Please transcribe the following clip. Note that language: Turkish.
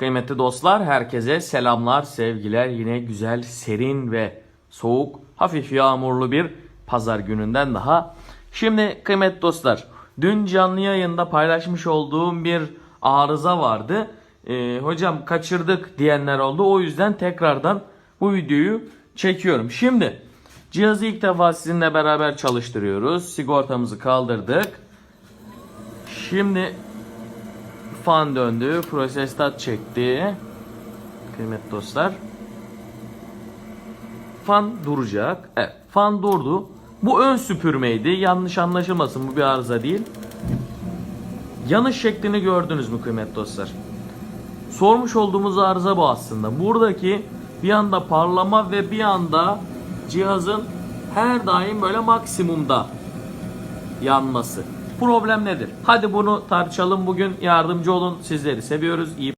Kıymetli dostlar herkese selamlar, sevgiler. Yine güzel, serin ve soğuk, hafif yağmurlu bir pazar gününden daha. Şimdi kıymetli dostlar, dün canlı yayında paylaşmış olduğum bir arıza vardı. Ee, hocam kaçırdık diyenler oldu. O yüzden tekrardan bu videoyu çekiyorum. Şimdi cihazı ilk defa sizinle beraber çalıştırıyoruz. Sigortamızı kaldırdık. Şimdi fan döndü. Prosestat çekti. Kıymetli dostlar. Fan duracak. Evet. Fan durdu. Bu ön süpürmeydi. Yanlış anlaşılmasın. Bu bir arıza değil. Yanış şeklini gördünüz mü kıymetli dostlar? Sormuş olduğumuz arıza bu aslında. Buradaki bir anda parlama ve bir anda cihazın her daim böyle maksimumda yanması. Problem nedir? Hadi bunu tartışalım bugün. Yardımcı olun. Sizleri seviyoruz. İyi